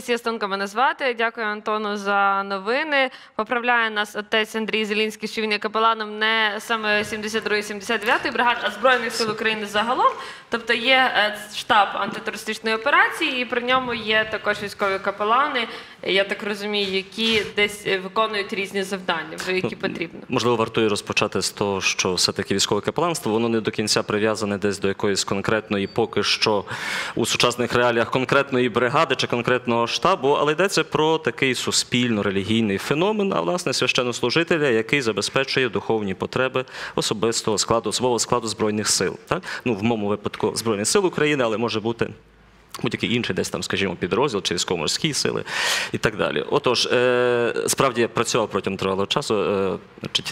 Анастасія Стонка мене звати. Дякую Антону за новини. Поправляє нас отець Андрій Зелінський, що він є капеланом не саме 72-79 бригад, а Збройних сил України загалом. Тобто є е, штаб антитерористичної операції, і при ньому є також військові капелани, я так розумію, які десь е, виконують різні завдання, вже які потрібно. Можливо, вартує розпочати з того, що все-таки військове капеланство воно не до кінця прив'язане десь до якоїсь конкретної, поки що у сучасних реаліях конкретної бригади чи конкретного штабу, але йдеться про такий суспільно-релігійний феномен, а власне священнослужителя, який забезпечує духовні потреби особистого складу, особового складу збройних сил. Так? Ну, в моєму випадку збройних сил України, але може бути. Будь-який інший, десь там, скажімо, підрозділ чи військово-морські сили і так далі. Отож, е, справді я працював протягом тривалого часу, е,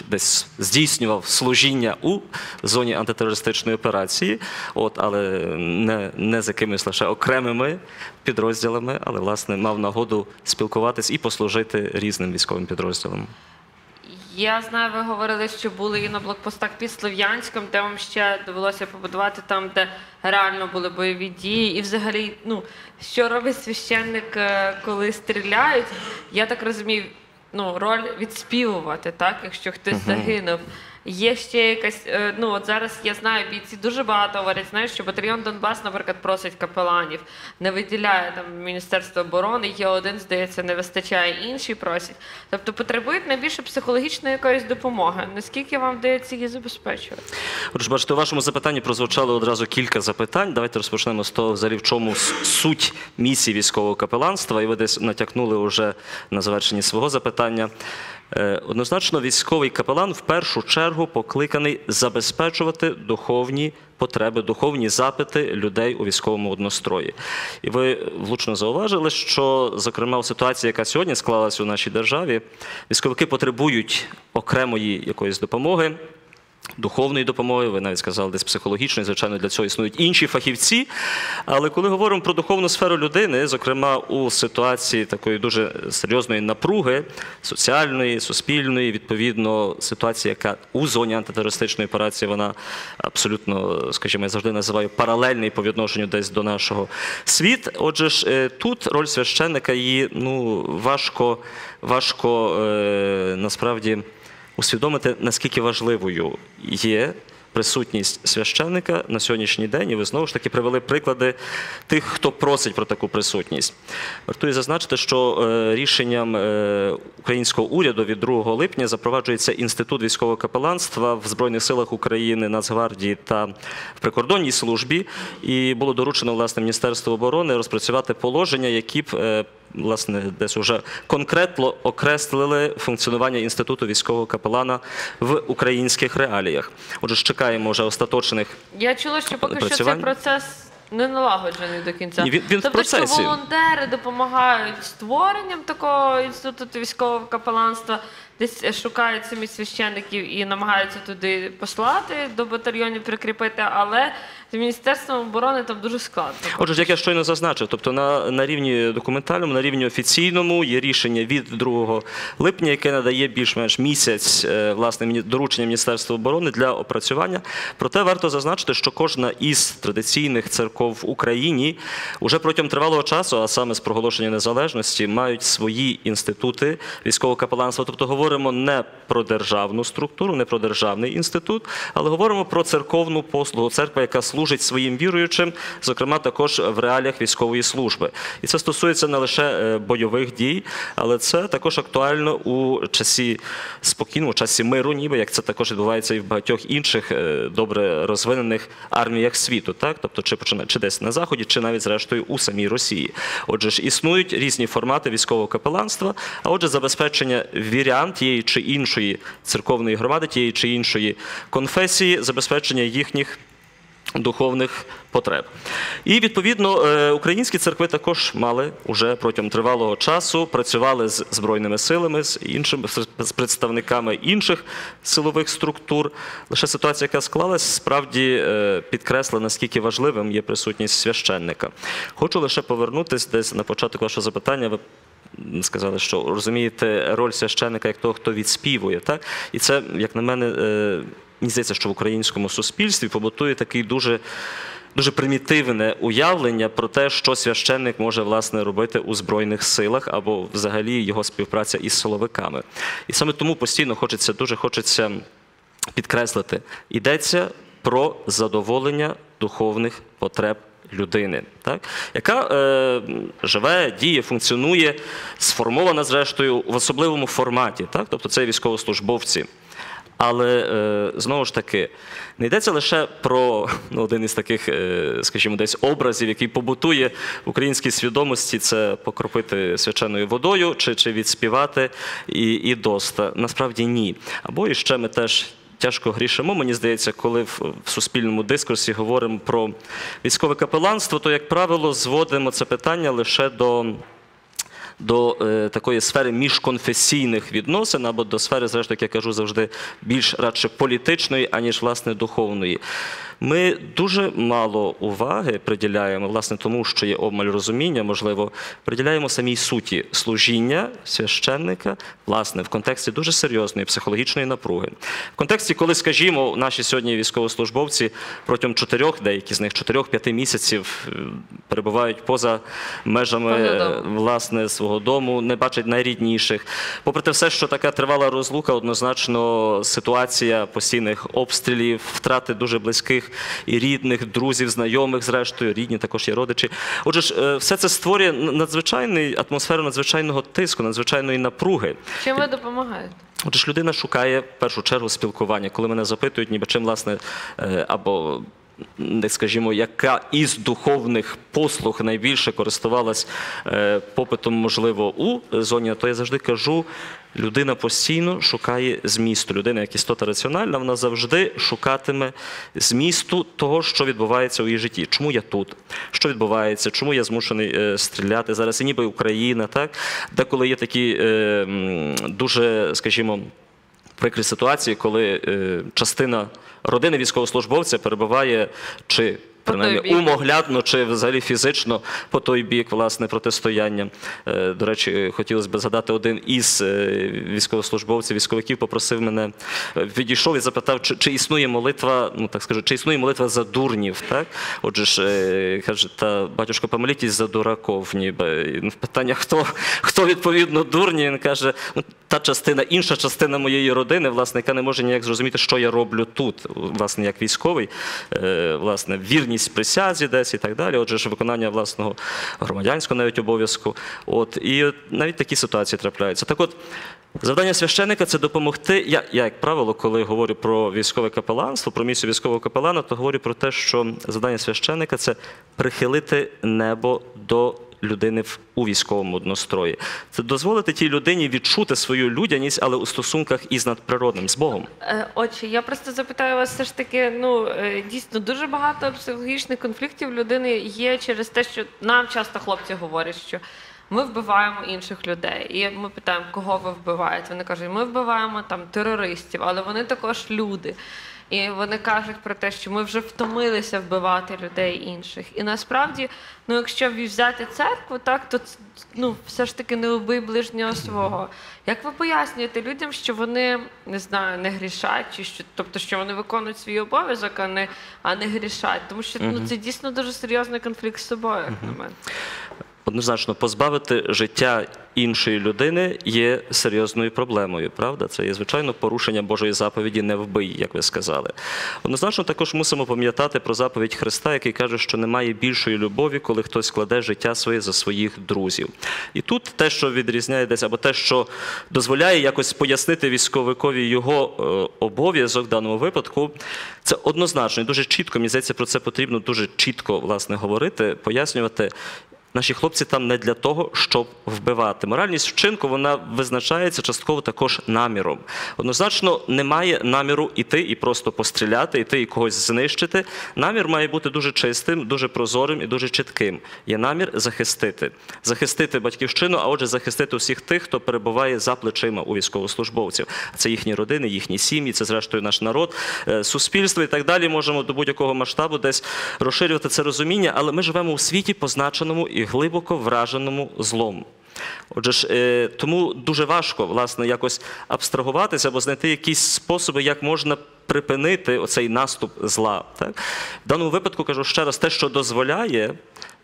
десь здійснював служіння у зоні антитерористичної операції, от, але не, не з якимись лише окремими підрозділами, але власне мав нагоду спілкуватись і послужити різним військовим підрозділам. Я знаю, ви говорили, що були і на блокпостах під Слов'янськом, де вам ще довелося побудувати там, де реально були бойові дії. І взагалі, ну що робить священник, е, коли стріляють? Я так розумію, ну роль відспівувати, так, якщо хтось загинув. Є ще якась, е, ну от зараз я знаю, бійці дуже багато говорять, знаєш, що батальйон Донбас, наприклад, просить капеланів, не виділяє там Міністерство оборони, є один, здається, не вистачає, інші просять. Тобто потребують найбільше психологічної якоїсь допомоги. Наскільки вам вдається її забезпечувати? Отже, бачите, у вашому запитанні прозвучало одразу кілька запитань. Давайте розпочнемо з того, взагалі, в чому суть місії військового капеланства, і ви десь натякнули вже на завершенні свого запитання. Е, Однозначно, військовий капелан в першу чергу покликаний забезпечувати духовні потреби, духовні запити людей у військовому однострої. І ви влучно зауважили, що, зокрема, в ситуації, яка сьогодні склалася у нашій державі, військовики потребують окремої якоїсь допомоги духовної допомоги, ви навіть сказали, десь психологічної, звичайно, для цього існують інші фахівці. Але коли говоримо про духовну сферу людини, зокрема у ситуації такої дуже серйозної напруги, соціальної, суспільної, відповідно, ситуація, яка у зоні антитерористичної операції, вона абсолютно, скажімо, я завжди називаю паралельний по відношенню десь до нашого світ. Отже ж, е, тут роль священника її ну, важко, важко е, насправді усвідомити, наскільки важливою є присутність священника на сьогоднішній день, і ви знову ж таки привели приклади тих, хто просить про таку присутність. Вартує зазначити, що е, рішенням е, українського уряду від 2 липня запроваджується інститут військового капеланства в Збройних силах України, Нацгвардії та в прикордонній службі, і було доручено власне Міністерству оборони розпрацювати положення, які б е, власне десь уже конкретно окреслили функціонування інституту військового капелана в українських реаліях. Отже, чекаємо вже остаточних. Я чула, що поки що цей процес не налагоджений до кінця. Ні, він- він в тобто, що волонтери допомагають створенням такого інституту військового капеланства, десь шукають самі священників і намагаються туди послати до батальйонів прикріпити, але з міністерством оборони там дуже складно. Отже, як я щойно зазначив, тобто на, на рівні документальному, на рівні офіційному є рішення від 2 липня, яке надає більш-менш місяць е, власне доручення Міністерства оборони для опрацювання. Проте варто зазначити, що кожна із традиційних церков в Україні уже протягом тривалого часу, а саме з проголошення незалежності, мають свої інститути військового капеланства. Тобто говоримо не про державну структуру, не про державний інститут, але говоримо про церковну послугу, церква, яка служить своїм віруючим, зокрема також в реаліях військової служби. І це стосується не лише е, бойових дій, але це також актуально у часі спокійного, часі миру, ніби як це також відбувається і в багатьох інших е, добре розвинених арміях світу, так тобто чи чи десь на заході, чи навіть зрештою у самій Росії. Отже ж існують різні формати військового капеланства, а отже, забезпечення вірян тієї чи іншої церковної громади, тієї чи іншої конфесії, забезпечення їхніх духовних потреб. І відповідно е, українські церкви також мали уже протягом тривалого часу працювали з збройними силами, з іншими з представниками інших силових структур. Лише ситуація, яка склалась, справді е, підкресла, наскільки важливим є присутність священника. Хочу лише повернутися десь на початок вашого запитання. Ви сказали, що розумієте роль священника як того, хто відспівує. Так? І це, як на мене, е, мені здається, що в українському суспільстві побутує такий дуже. дуже примітивне уявлення про те, що священник може власне робити у збройних силах або взагалі його співпраця із силовиками. І саме тому постійно хочеться дуже хочеться підкреслити, йдеться про задоволення духовних потреб людини, так? яка е, живе, діє, функціонує, сформована зрештою в особливому форматі, так? тобто це військовослужбовці. Але е, знову ж таки, не йдеться лише про ну, один із таких, е, скажімо, десь образів, який побутує в українській свідомості, це покропити свяченою водою чи, чи відспівати і, і доста. Насправді ні. Або і ще ми теж. Тяжко грішимо, мені здається, коли в суспільному дискурсі говоримо про військове капеланство, то, як правило, зводимо це питання лише до до е, такої сфери міжконфесійних відносин або до сфери, зрештою, як я кажу завжди, більш радше політичної, аніж власне духовної. Ми дуже мало уваги приділяємо, власне, тому що є обмаль розуміння, можливо, приділяємо самій суті служіння священника, власне, в контексті дуже серйозної психологічної напруги. В контексті, коли, скажімо, наші сьогодні військовослужбовці протягом чотирьох, деякі з них чотирьох-п'яти місяців е, перебувають поза межами е, власне свого дому, не бачать найрідніших. Попри те, все, що така тривала розлука, однозначно ситуація постійних обстрілів, втрати дуже близьких і рідних, друзів, знайомих, зрештою, рідні також є родичі. Отже ж, е, все це створює надзвичайний атмосферу надзвичайного тиску, надзвичайної напруги. Чим ви допомагаєте? Отже ж, людина шукає в першу чергу спілкування. Коли мене запитують, ніби чим власне е, або не скажімо, яка із духовних послуг найбільше користувалась е, попитом, можливо, у зоні, то я завжди кажу. Людина постійно шукає змісту. Людина, як істота раціональна, вона завжди шукатиме змісту того, що відбувається у її житті. Чому я тут? Що відбувається? Чому я змушений е, стріляти зараз? І ніби Україна, так? Деколи є такі е, дуже, скажімо, прикрі ситуації, коли е, частина родини військовослужбовця перебуває чи принаймні бік. умоглядно, чи взагалі фізично по той бік власне протистояння. Е, До речі, хотілося б згадати один із е, військовослужбовців, військовиків попросив мене, е, відійшов і запитав, чи, чи існує молитва, ну так скажу, чи існує молитва за дурнів. Так? Отже ж, каже, та батюшко, помолітесь за дураков, ніби. Ну, Питання, хто, хто відповідно дурні, він каже, ну, та частина, інша частина моєї родини, власне, яка не може ніяк зрозуміти, що я роблю тут, власне, як військовий, власне, вірність присязі десь і так далі. Отже ж, виконання власного громадянського навіть обов'язку. От, і навіть такі ситуації трапляються. Так от, завдання священика це допомогти. Я, я, як правило, коли говорю про військове капеланство, про місію військового капелана, то говорю про те, що завдання священика це прихилити небо до людини у військовому однострої. Це дозволити тій людині відчути свою людяність, але у стосунках із надприродним, з Богом. Е, Отже, я просто запитаю вас все ж таки, ну е, дійсно дуже багато психологічних конфліктів людини є через те, що нам часто хлопці говорять, що ми вбиваємо інших людей. І ми питаємо, кого ви вбиваєте. Вони кажуть, ми вбиваємо там терористів, але вони також люди. І вони кажуть про те, що ми вже втомилися вбивати людей інших. І насправді, ну якщо взяти церкву, так то ну все ж таки не убий ближнього свого. Як ви пояснюєте людям, що вони не знаю, не грішать, чи що, тобто, що вони виконують свій обов'язок, а не а не грішать? Тому що ну це дійсно дуже серйозний конфлікт з собою, як на мене. Однозначно, позбавити життя іншої людини є серйозною проблемою, правда? Це є, звичайно, порушення Божої заповіді не вбий, як ви сказали. Однозначно, також мусимо пам'ятати про заповідь Христа, який каже, що немає більшої любові, коли хтось кладе життя своє за своїх друзів. І тут те, що відрізняє десь, або те, що дозволяє якось пояснити військовикові його е, обов'язок в даному випадку, це однозначно і дуже чітко. Мені здається, про це потрібно дуже чітко власне говорити, пояснювати. Наші хлопці там не для того, щоб вбивати. Моральність вчинку вона визначається частково також наміром. Однозначно, немає наміру іти і просто постріляти, іти і когось знищити. Намір має бути дуже чистим, дуже прозорим і дуже чітким. Є намір захистити, захистити батьківщину, а отже, захистити усіх тих, хто перебуває за плечима у військовослужбовців. Це їхні родини, їхні сім'ї, це зрештою наш народ, е, суспільство і так далі. Можемо до будь-якого масштабу десь розширювати це розуміння, але ми живемо у світі, позначеному і глибоко враженому злом. Отже ж, е, тому дуже важко власне якось абстрагуватися або знайти якісь способи, як можна припинити оцей наступ зла. Так? В даному випадку кажу ще раз, те, що дозволяє,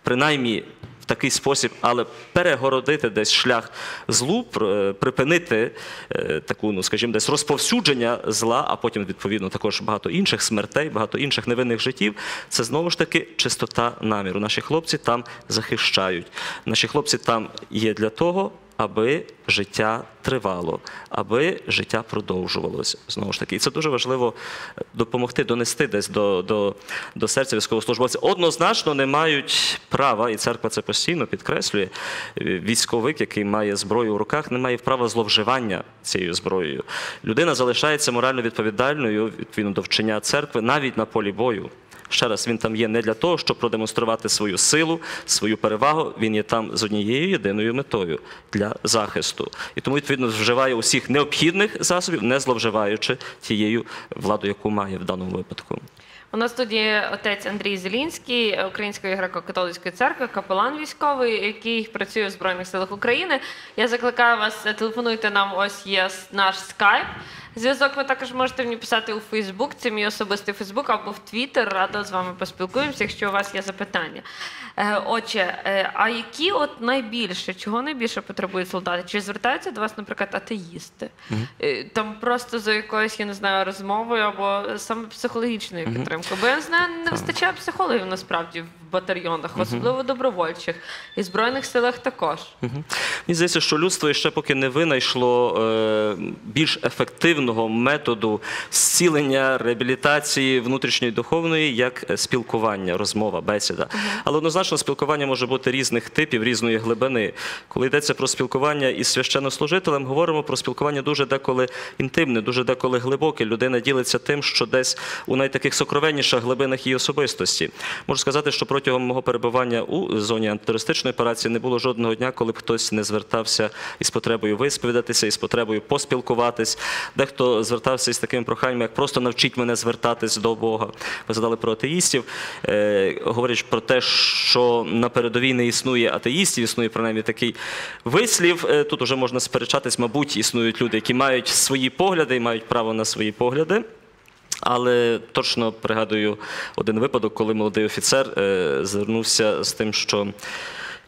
принаймні в такий спосіб, але перегородити десь шлях злу, е, припинити е, таку, ну скажімо, десь розповсюдження зла, а потім відповідно також багато інших смертей, багато інших невинних життів. Це знову ж таки чистота наміру. Наші хлопці там захищають. Наші хлопці там є для того. Аби життя тривало, аби життя продовжувалося. Знову ж таки, і це дуже важливо е, допомогти донести десь до, до, до серця військовослужбовців. Однозначно не мають права, і церква це постійно підкреслює. е, Військовик, який має зброю в руках, не має права зловживання цією зброєю. Людина залишається морально відповідальною відповідно до вчення церкви навіть на полі бою. Ще раз, він там є не для того, щоб продемонструвати свою силу, свою перевагу. Він є там з однією єдиною метою для захисту. І тому відповідно вживає усіх необхідних засобів, не зловживаючи тією владою, яку має в даному випадку. У нас є отець Андрій Зелінський, Української греко-католицької церкви, капелан військовий, який працює в Збройних силах України. Я закликаю вас, телефонуйте нам. Ось є наш скайп. Зв'язок ви також можете мені писати у Фейсбук. Це мій особистий Фейсбук або в Твіттер. Радо з вами поспілкуємося, якщо у вас є запитання. Е, Отже, е, а які от найбільше, чого найбільше потребують солдати? Чи звертаються до вас, наприклад, атеїсти? Е, Там просто за якоюсь, я не знаю, розмовою або саме психологічною підтримкою. Бо я знаю, не вистачає психологів насправді в батальйонах, особливо добровольчих і збройних силах також. Мені здається, що людство ще поки не винайшло е, більш ефективного методу зцілення, реабілітації внутрішньої духовної, як спілкування, розмова, бесіда. Але однозначно спілкування може бути різних типів, різної глибини. Коли йдеться про спілкування із священнослужителем, говоримо про спілкування дуже деколи інтимне, дуже деколи глибоке. Людина ділиться тим, що десь у найтаких сокровенніших глибинах її особистості. Можу сказати, що протягом мого перебування у зоні антитерористичної операції не було жодного дня, коли б хтось не звертався із потребою висповідатися, із потребою поспілкуватись. Дехто звертався із таким проханням, як просто навчіть мене звертатись до Бога. Ви задали про атеїстів, е, говорять про те, що на передовій не існує атеїстів, існує принаймні такий вислів. Е, Тут уже можна сперечатись, мабуть, існують люди, які мають свої погляди і мають право на свої погляди. Але точно пригадую один випадок, коли молодий офіцер е, звернувся з тим, що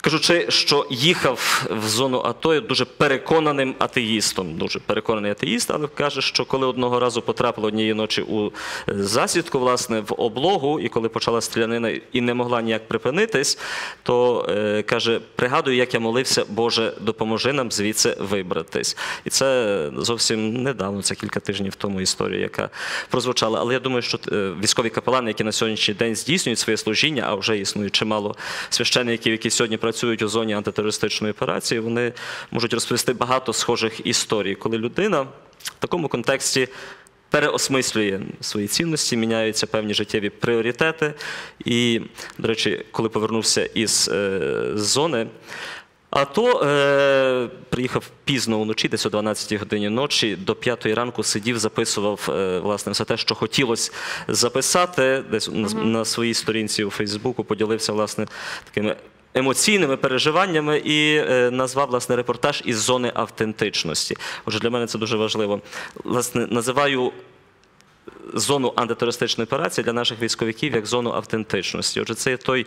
кажучи, що їхав в зону АТО дуже переконаним атеїстом, дуже переконаний атеїст, але каже, що коли одного разу потрапив однієї ночі у е, засідку, власне, в облогу, і коли почала стрілянина і не могла ніяк припинитись, то е, каже: пригадую, як я молився, Боже, допоможи нам звідси вибратись. І це зовсім недавно, це кілька тижнів тому історія, яка прозвучала. Але я думаю, що е, військові капелани, які на сьогоднішній день здійснюють своє служіння, а вже існує чимало священників, які сьогодні працюють у зоні антитерористичної операції, вони можуть розповісти багато схожих історій, коли людина в такому контексті. Переосмислює свої цінності, міняються певні життєві пріоритети. І, до речі, коли повернувся із е, зони, а то е, приїхав пізно вночі, десь о 12-й годині ночі, до 5 ранку сидів, записував е, власне все те, що хотілося записати. Десь на, на своїй сторінці у Фейсбуку поділився власне такими. Емоційними переживаннями і е, назвав власне репортаж із зони автентичності. Отже, для мене це дуже важливо. Власне, називаю зону антитерористичної операції для наших військовиків як зону автентичності. Отже, це є той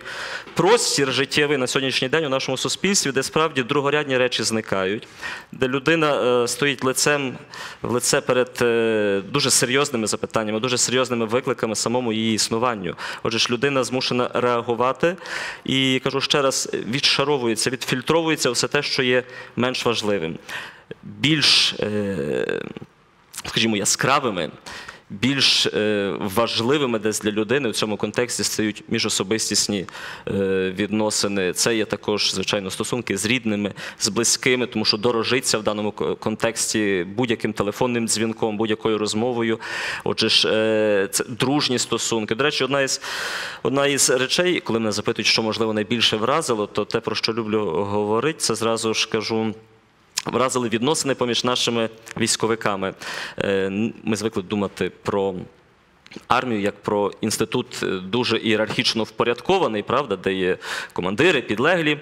простір життєвий на сьогоднішній день у нашому суспільстві, де справді другорядні речі зникають, де людина е, стоїть лицем в лице перед е, дуже серйозними запитаннями, дуже серйозними викликами самому її існуванню. Отже ж, людина змушена реагувати і кажу ще раз, відшаровується, відфільтровується все те, що є менш важливим. Більш, е, скажімо, яскравими більш е, важливими десь для людини в цьому контексті стають міжособистісні е, відносини. Це є також, звичайно, стосунки з рідними, з близькими, тому що дорожиться в даному контексті будь-яким телефонним дзвінком, будь-якою розмовою. Отже ж, е, це дружні стосунки. До речі, одна із, одна із речей, коли мене запитують, що можливо найбільше вразило, то те, про що люблю говорити, це зразу ж кажу. Вразили відносини поміж нашими військовиками. Е, Ми звикли думати про армію як про інститут е, дуже ієрархічно впорядкований, правда, де є командири, підлеглі.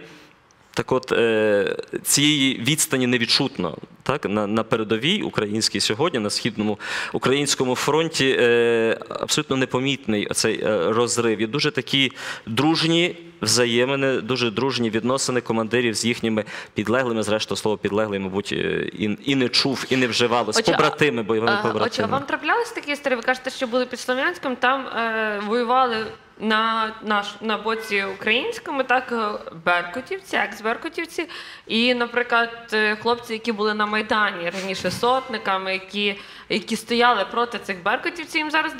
Так от е, цієї відстані не відчутно. Так, на, на передовій українській сьогодні, на східному українському фронті, е, абсолютно непомітний цей е, розрив. І дуже такі дружні взаємини, дуже дружні відносини командирів з їхніми підлеглими. Зрештою, слово підлеглий, мабуть, е, і, і не чув, і не вживалось. Побратими, бойовими А, Отже, а вам траплялись такі історії? Ви кажете, що були під Слов'янськом, там е, воювали на, наш, на боці українському, так, е, беркутівці, екс-беркутівці. І, наприклад, е, хлопці, які були на Майдані раніше сотниками, які, які стояли проти цих беркутівців, їм зараз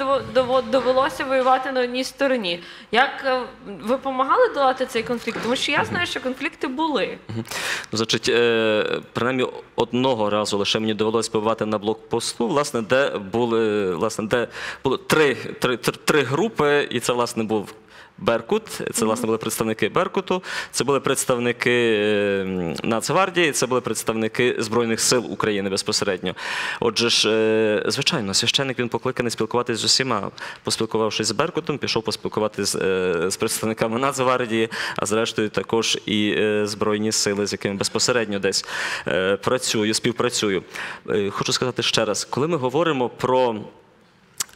довелося воювати на одній стороні. Як е, ви допомагали долати цей конфлікт? Тому що я знаю, що конфлікти були. Значить, е, принаймні одного разу лише мені довелося побувати на блокпосту, власне, де були, власне, де було три, три, три, три групи, і це, власне, був. Беркут, це власне були представники Беркуту, це були представники е, Нацгвардії, це були представники Збройних сил України безпосередньо. Отже ж, е, звичайно, священник він покликаний спілкуватися з усіма. Поспілкувавшись з Беркутом, пішов поспілкуватися з, е, представниками Нацгвардії, а зрештою також і е, Збройні сили, з якими безпосередньо десь працюю, співпрацюю. Хочу сказати ще раз, коли ми говоримо про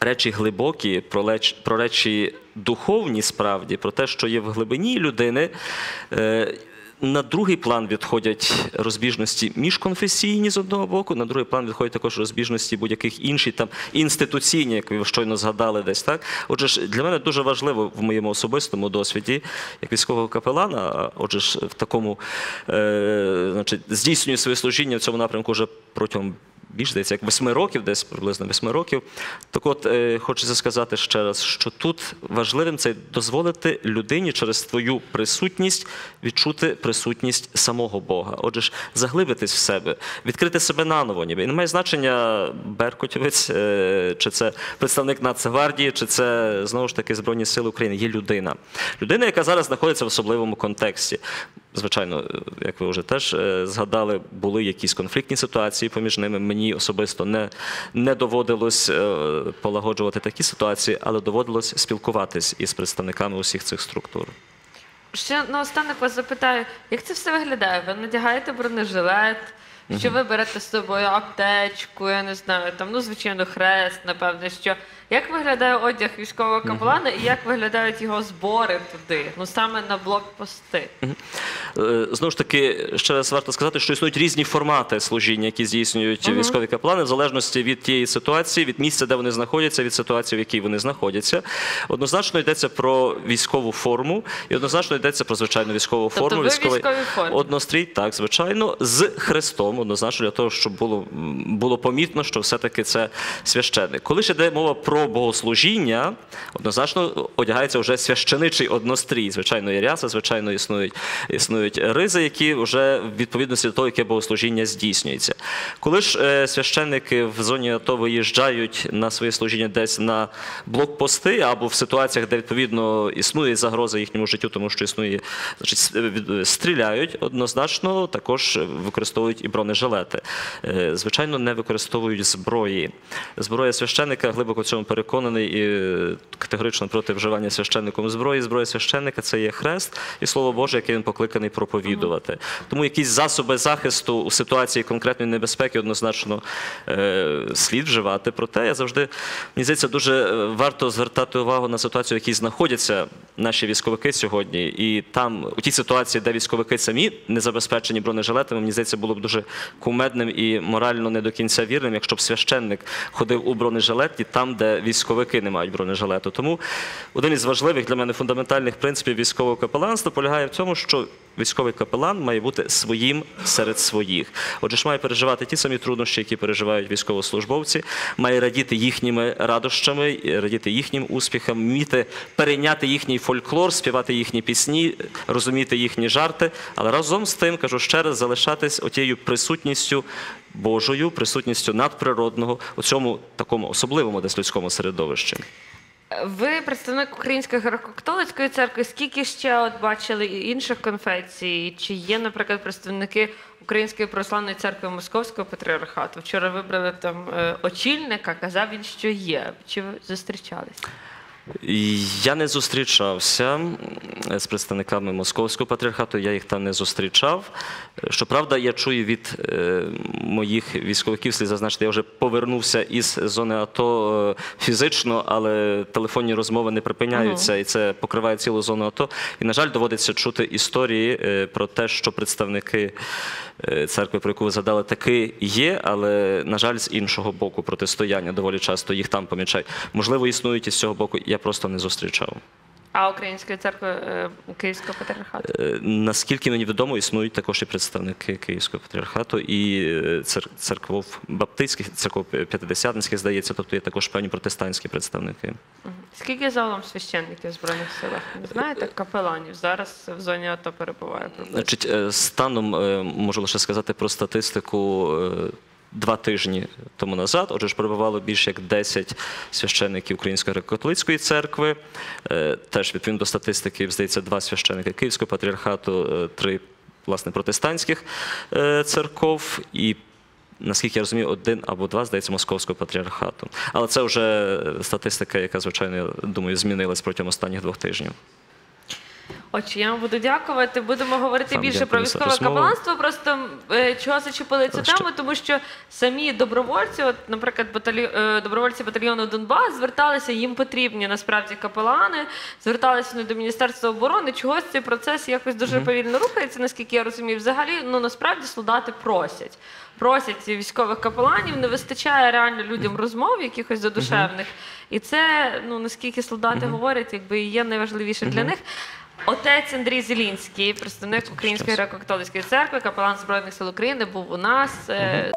речі глибокі, про, про речі духовні справді, про те, що є в глибині людини. Е, на другий план відходять розбіжності міжконфесійні з одного боку, на другий план відходять також розбіжності будь-яких інших там інституційні, як ви щойно згадали десь. Так, отже ж для мене дуже важливо в моєму особистому досвіді, як військового капелана, отже ж в такому е, значить, здійснюю своє служіння в цьому напрямку вже протягом більш здається, як восьми років, десь приблизно восьми років. Так от е, хочеться сказати ще раз, що тут важливим це дозволити людині через твою присутність відчути присутність самого Бога. Отже ж, заглибитись в себе, відкрити себе наново, ніби. І не має значення Беркутівець, е, чи це представник Нацгвардії, чи це знову ж таки Збройні Сили України. Є людина. Людина, яка зараз знаходиться в особливому контексті. Звичайно, е, як ви вже теж е, згадали, були якісь конфліктні ситуації поміж ними. Мені особисто не, не доводилось е, полагоджувати такі ситуації, але доводилось спілкуватись із представниками усіх цих структур. Ще наостанок вас запитаю, як це все виглядає? Ви надягаєте бронежилет? Що ви берете з собою аптечку, я не знаю, там, ну, звичайно, хрест, напевне, що. Як виглядає одяг військового капелана і як виглядають його збори туди? Ну саме на блокпости. Е, Знову ж таки, ще раз варто сказати, що існують різні формати служіння, які здійснюють військові каплани, в залежності від тієї ситуації, від місця, де вони знаходяться, від ситуації, в якій вони знаходяться. Однозначно йдеться про військову форму, і однозначно йдеться про звичайну військову Тобто форму. ви в військовій формі? Однострій, так, звичайно, з хрестом, однозначно для того, щоб було, було помітно, що все-таки це священник. Коли ж йде мова про богослужіння, однозначно одягається вже священичий однострій. Звичайно, є ряса, звичайно, існують, існують ризи, які вже в відповідності до того, яке богослужіння здійснюється. Коли ж е, священники в зоні АТО виїжджають на своє служіння десь на блокпости або в ситуаціях, де відповідно існує загроза їхньому життю, тому що існує, значить, стріляють, однозначно також використовують і бронежилети. Е, Звичайно, не використовують зброї. Зброя священника глибоко в цьому переконаний і е, категорично проти вживання священником зброї. Зброя священника це є хрест і слово Боже, яке він покликаний проповідувати. Тому якісь засоби захисту у ситуації конкретної небезпеки однозначно е, слід вживати. Проте я завжди мені здається, дуже е, варто звертати увагу на ситуацію, в якій знаходяться наші військовики сьогодні. І там у тій ситуації, де військовики самі не забезпечені бронежилетами, мені здається, було б дуже кумедним і морально не до кінця вірним, якщо б священник ходив у бронежилеті там, де військовики не мають бронежилету. Тому один із важливих для мене фундаментальних принципів військового капеланства полягає в цьому, що військовий капелан має бути своїм серед своїх. Отже, ж має переживати ті самі труднощі, які переживають військовослужбовці, має радіти їхніми радощами, радіти їхнім успіхам, вміти перейняти їхній фольклор, співати їхні пісні, розуміти їхні жарти, але разом з тим, кажу ще раз, залишатись отією присутністю Божою, присутністю надприродного у цьому такому особливому десь людському середовищі. Ви представник Української греко-католицької церкви. Скільки ще от бачили інших конфесій? Чи є, наприклад, представники Української православної церкви Московського патріархату? Вчора вибрали там е, очільника, казав він, що є. Чи ви зустрічались? Я не зустрічався з представниками московського патріархату. Я їх там не зустрічав. Щоправда, я чую від е, моїх військовиків, слід зазначити, я вже повернувся із зони АТО е, фізично, але телефонні розмови не припиняються, і це покриває цілу зону АТО. І, на жаль, доводиться чути історії е, про те, що представники церкви, про яку ви згадали, таки є, але, на жаль, з іншого боку протистояння доволі часто їх там помічають. Можливо, існують із цього боку, я просто не зустрічав. А Української церкви е, Київського патріархату? Е, Наскільки мені відомо, існують також і представники Київського патріархату і е, церков баптистських, церков п'ятидесятницьких, здається, тобто є також певні протестантські представники. Скільки загалом священників в Збройних силах? Не знаєте, капеланів зараз в зоні АТО перебуває? Значить, станом можу лише сказати про статистику. Два тижні тому назад, отже ж перебувало більше як 10 священників Української греко-католицької церкви. Е, Теж відповідно до статистики, здається, два священники Київського патріархату, е, три власне протестантських е, церков і. Наскільки я розумію, один або два, здається, московського патріархату. Але це вже статистика, яка, звичайно, я думаю, змінилась протягом останніх двох тижнів. Отже, я вам буду дякувати. Будемо говорити Вам більше про військове капеланство. Просто е, чого зачепили цю тему? Тому що самі добровольці, от, наприклад, баталі... е, добровольці батальйону Донбас зверталися, їм потрібні насправді капелани, зверталися вони до Міністерства оборони. Чогось цей процес якось дуже повільно рухається, наскільки я розумію. Взагалі, ну насправді солдати просять. Просять військових капеланів, не вистачає реально людям розмов, якихось задушевних. І це, ну наскільки солдати говорять, якби є найважливіше для них. Отець Андрій Зелінський, представник Української греко-католицької церкви, капелан Збройних сил України, був у нас. Е,